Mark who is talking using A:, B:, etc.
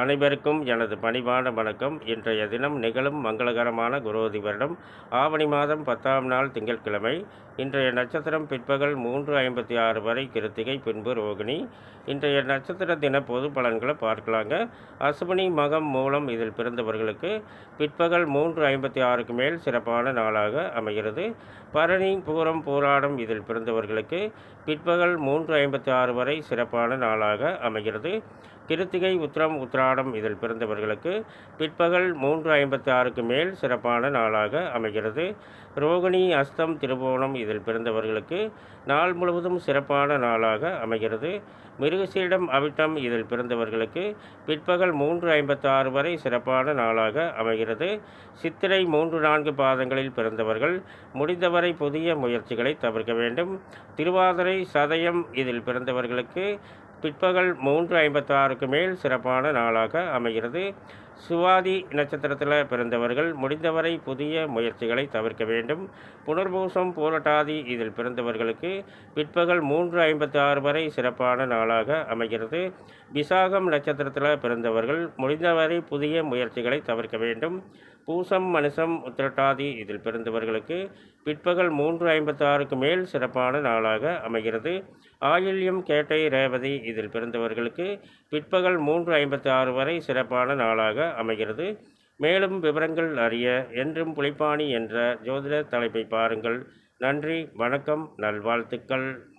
A: அனைவருக்கும் எனது பணிவான வணக்கம். இன்றைய தினம் நிகழும் மங்களகரமான குரோதி வருடம் ஆவணி மாதம் பத்தாம் நாள் திங்கட்கிழமை. இன்றைய நட்சத்திரம் பிற்பகல் மூன்று ஐம்பத்தி ஆறு வரை கிருத்திகை பின்பு ரோகிணி. இன்றைய நட்சத்திர தின பொது பலன்களை பார்க்கலாங்க. அசுவினி மகம் மூலம் இதில் பிறந்தவர்களுக்கு பிற்பகல் மூன்று ஐம்பத்தி ஆறுக்கு மேல் சிறப்பான நாளாக அமைகிறது. பரணி பூரம் பூராடம் இதில் பிறந்தவர்களுக்கு பிற்பகல் மூன்று ஐம்பத்தி ஆறு வரை சிறப்பான நாளாக அமைகிறது. கிருத்திகை உத்திரம் உத்திராடம் இதில் பிறந்தவர்களுக்கு பிற்பகல் மூன்று ஐம்பத்தி ஆறுக்கு மேல் சிறப்பான நாளாக அமைகிறது. ரோகிணி அஸ்தம் திருவோணம் இதில் பிறந்தவர்களுக்கு நாள் முழுவதும் சிறப்பான நாளாக அமைகிறது. மிருகசீடம் அவிட்டம் இதில் பிறந்தவர்களுக்கு பிற்பகல் மூன்று ஐம்பத்தாறு வரை சிறப்பான நாளாக அமைகிறது. சித்திரை மூன்று நான்கு பாதங்களில் பிறந்தவர்கள் முடிந்தவரை புதிய முயற்சிகளை தவிர்க்க வேண்டும். திருவாதிரை சதயம் இதில் பிறந்தவர்களுக்கு பிற்பகல் மூன்று ஐம்பத்தாறுக்கு மேல் சிறப்பான நாளாக அமைகிறது. சுவாதி நட்சத்திரத்தில் பிறந்தவர்கள் முடிந்தவரை புதிய முயற்சிகளை தவிர்க்க வேண்டும். புனர்பூசம் போராட்டாதி இதில் பிறந்தவர்களுக்கு பிற்பகல் மூன்று ஐம்பத்தி ஆறு வரை சிறப்பான நாளாக அமைகிறது. விசாகம் நட்சத்திரத்தில் பிறந்தவர்கள் முடிந்தவரை புதிய முயற்சிகளை தவிர்க்க வேண்டும். பூசம் மனுஷம் உத்திரட்டாதி இதில் பிறந்தவர்களுக்கு பிற்பகல் மூன்று ஐம்பத்தாறுக்கு மேல் சிறப்பான நாளாக அமைகிறது. ஆயில்யம் கேட்டை ரேவதி இதில் பிறந்தவர்களுக்கு பிற்பகல் மூன்று ஐம்பத்தி ஆறு வரை சிறப்பான நாளாக அமைகிறது. மேலும் விவரங்கள் அறிய என்றும் புலிப்பாணி என்ற ஜோதிட தலைப்பை பாருங்கள். நன்றி வணக்கம் நல்வாழ்த்துக்கள்.